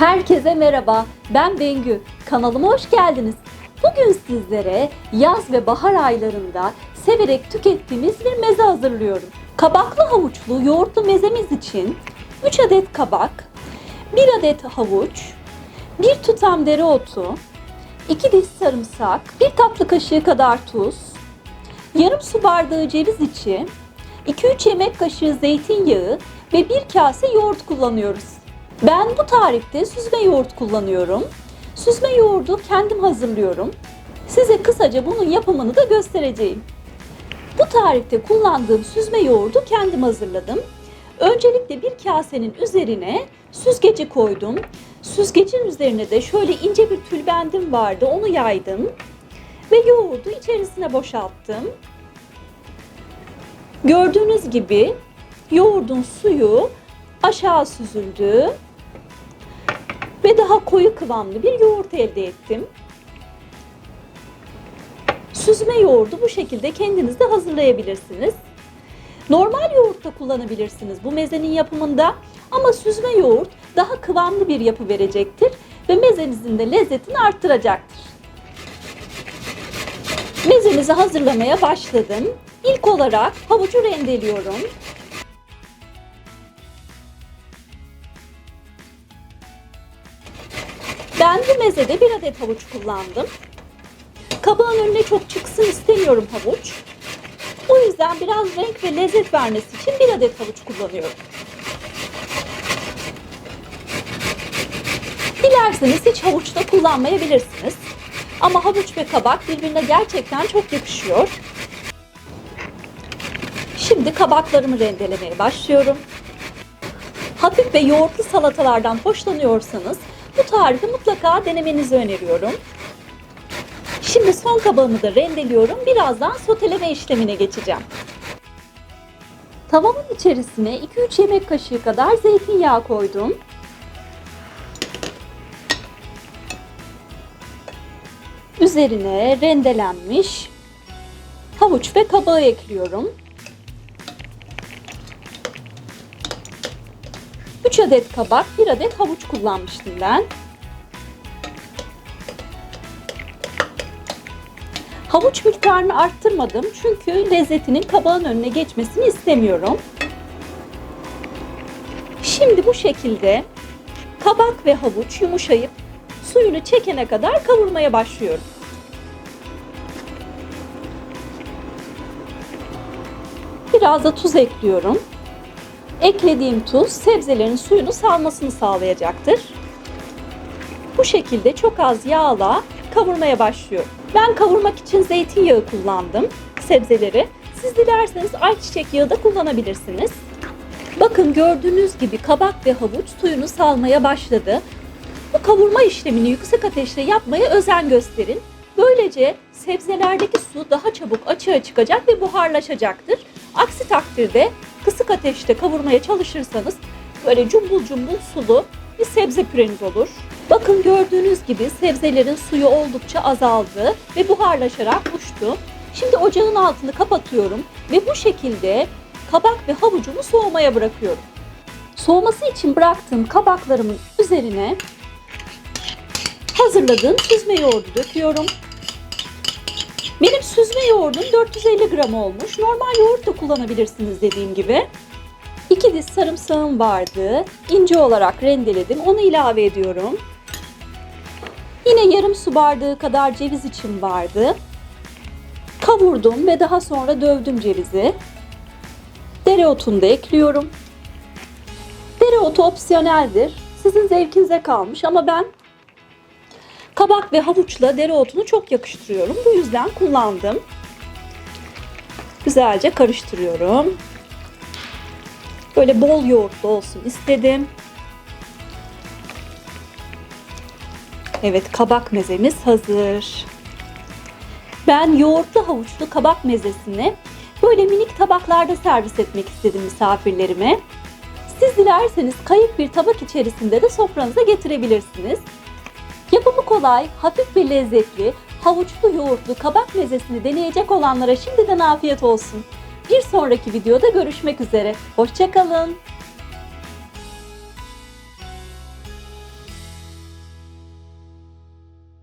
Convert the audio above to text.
Herkese merhaba, ben Bengü. Kanalıma hoş geldiniz. Bugün sizlere yaz ve bahar aylarında severek tükettiğimiz bir meze hazırlıyorum. Kabaklı havuçlu yoğurtlu mezemiz için 3 adet kabak, 1 adet havuç, 1 tutam dereotu, 2 diş sarımsak, 1 tatlı kaşığı kadar tuz, yarım su bardağı ceviz içi, 2-3 yemek kaşığı zeytinyağı ve 1 kase yoğurt kullanıyoruz. Ben bu tarifte süzme yoğurt kullanıyorum. Süzme yoğurdu kendim hazırlıyorum. Size kısaca bunun yapımını da göstereceğim. Bu tarifte kullandığım süzme yoğurdu kendim hazırladım. Öncelikle bir kasenin üzerine süzgeci koydum. Süzgecin üzerine de şöyle ince bir tülbendim vardı onu yaydım. Ve yoğurdu içerisine boşalttım. Gördüğünüz gibi yoğurdun suyu aşağı süzüldü ve daha koyu kıvamlı bir yoğurt elde ettim. Süzme yoğurdu bu şekilde kendiniz de hazırlayabilirsiniz. Normal yoğurt da kullanabilirsiniz bu mezenin yapımında ama süzme yoğurt daha kıvamlı bir yapı verecektir ve mezenizin de lezzetini arttıracaktır. Mezemizi hazırlamaya başladım. İlk olarak havucu rendeliyorum. Ben bu mezede bir adet havuç kullandım. Kabağın önüne çok çıksın istemiyorum havuç. O yüzden biraz renk ve lezzet vermesi için bir adet havuç kullanıyorum. Dilerseniz hiç havuç da kullanmayabilirsiniz. Ama havuç ve kabak birbirine gerçekten çok yakışıyor. Şimdi kabaklarımı rendelemeye başlıyorum. Hafif ve yoğurtlu salatalardan hoşlanıyorsanız bu tarifi mutlaka denemenizi öneriyorum. Şimdi son kabağımı da rendeliyorum. Birazdan soteleme işlemine geçeceğim. Tavamın içerisine 2-3 yemek kaşığı kadar zeytinyağı koydum. Üzerine rendelenmiş havuç ve kabağı ekliyorum. 3 adet kabak, 1 adet havuç kullanmıştım ben. Havuç miktarını arttırmadım çünkü lezzetinin kabağın önüne geçmesini istemiyorum. Şimdi bu şekilde kabak ve havuç yumuşayıp suyunu çekene kadar kavurmaya başlıyorum. Biraz da tuz ekliyorum. Eklediğim tuz sebzelerin suyunu salmasını sağlayacaktır. Bu şekilde çok az yağla kavurmaya başlıyorum. Ben kavurmak için zeytinyağı kullandım sebzeleri. Siz dilerseniz ayçiçek yağı da kullanabilirsiniz. Bakın gördüğünüz gibi kabak ve havuç suyunu salmaya başladı. Bu kavurma işlemini yüksek ateşte yapmaya özen gösterin. Böylece sebzelerdeki su daha çabuk açığa çıkacak ve buharlaşacaktır. Aksi takdirde kısık ateşte kavurmaya çalışırsanız böyle cumbul cumbul sulu bir sebze püreniz olur. Bakın gördüğünüz gibi sebzelerin suyu oldukça azaldı ve buharlaşarak uçtu. Şimdi ocağın altını kapatıyorum ve bu şekilde kabak ve havucumu soğumaya bırakıyorum. Soğuması için bıraktığım kabaklarımın üzerine hazırladığım süzme yoğurdu döküyorum. Benim süzme yoğurdum 450 gram olmuş. Normal yoğurt da kullanabilirsiniz dediğim gibi. 2 diş sarımsağım vardı. İnce olarak rendeledim. Onu ilave ediyorum. Yine yarım su bardağı kadar ceviz içim vardı. Kavurdum ve daha sonra dövdüm cevizi. Dereotunu da ekliyorum. Dereotu opsiyoneldir. Sizin zevkinize kalmış ama ben kabak ve havuçla dereotunu çok yakıştırıyorum. Bu yüzden kullandım. Güzelce karıştırıyorum. Böyle bol yoğurtlu olsun istedim. Evet kabak mezemiz hazır. Ben yoğurtlu havuçlu kabak mezesini böyle minik tabaklarda servis etmek istedim misafirlerime. Siz dilerseniz kayık bir tabak içerisinde de sofranıza getirebilirsiniz. Yapımı kolay, hafif ve lezzetli, havuçlu yoğurtlu kabak mezesini deneyecek olanlara şimdiden afiyet olsun. Bir sonraki videoda görüşmek üzere. Hoşçakalın.